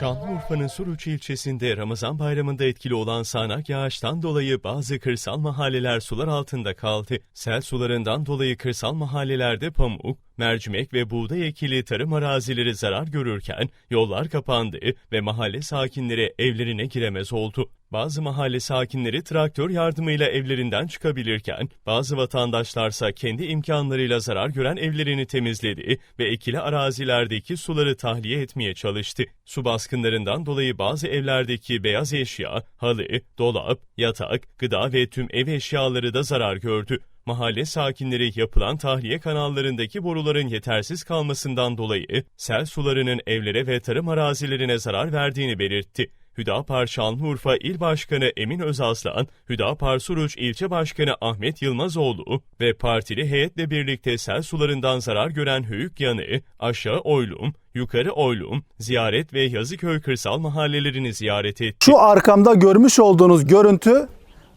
Şanlıurfa'nın Suruç ilçesinde Ramazan bayramında etkili olan sağanak yağıştan dolayı bazı kırsal mahalleler sular altında kaldı. Sel sularından dolayı kırsal mahallelerde pamuk, mercimek ve buğday ekili tarım arazileri zarar görürken yollar kapandı ve mahalle sakinleri evlerine giremez oldu. Bazı mahalle sakinleri traktör yardımıyla evlerinden çıkabilirken bazı vatandaşlarsa kendi imkanlarıyla zarar gören evlerini temizledi ve ekili arazilerdeki suları tahliye etmeye çalıştı. Su baskınlarından dolayı bazı evlerdeki beyaz eşya, halı, dolap, yatak, gıda ve tüm ev eşyaları da zarar gördü. Mahalle sakinleri yapılan tahliye kanallarındaki boruların yetersiz kalmasından dolayı sel sularının evlere ve tarım arazilerine zarar verdiğini belirtti. Hüdapar Şanlıurfa İl Başkanı Emin Özaslan, Hüdapar Suruç İlçe Başkanı Ahmet Yılmazoğlu ve partili heyetle birlikte sel sularından zarar gören Höyük Yanı, Aşağı Oylum, Yukarı Oylum, Ziyaret ve Yazıköy kırsal mahallelerini ziyaret etti. Şu arkamda görmüş olduğunuz görüntü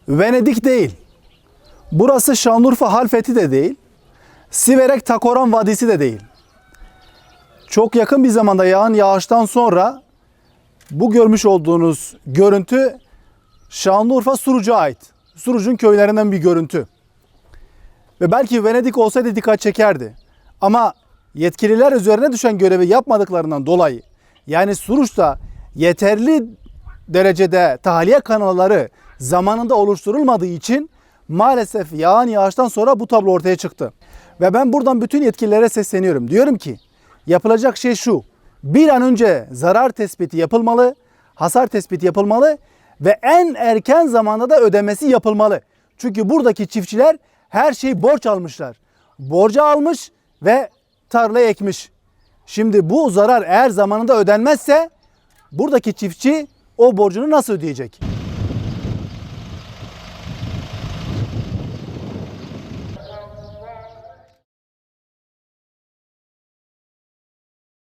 Venedik değil. Burası Şanlıurfa Halfeti de değil. Siverek Takoran Vadisi de değil. Çok yakın bir zamanda yağan yağıştan sonra bu görmüş olduğunuz görüntü Şanlıurfa Suruç'a ait. Suruç'un köylerinden bir görüntü. Ve belki Venedik olsaydı dikkat çekerdi. Ama yetkililer üzerine düşen görevi yapmadıklarından dolayı yani Suruç'ta yeterli derecede tahliye kanalları zamanında oluşturulmadığı için maalesef yağan yağıştan sonra bu tablo ortaya çıktı. Ve ben buradan bütün yetkililere sesleniyorum. Diyorum ki yapılacak şey şu. Bir an önce zarar tespiti yapılmalı, hasar tespiti yapılmalı ve en erken zamanda da ödemesi yapılmalı. Çünkü buradaki çiftçiler her şeyi borç almışlar. Borca almış ve tarlaya ekmiş. Şimdi bu zarar eğer zamanında ödenmezse buradaki çiftçi o borcunu nasıl ödeyecek?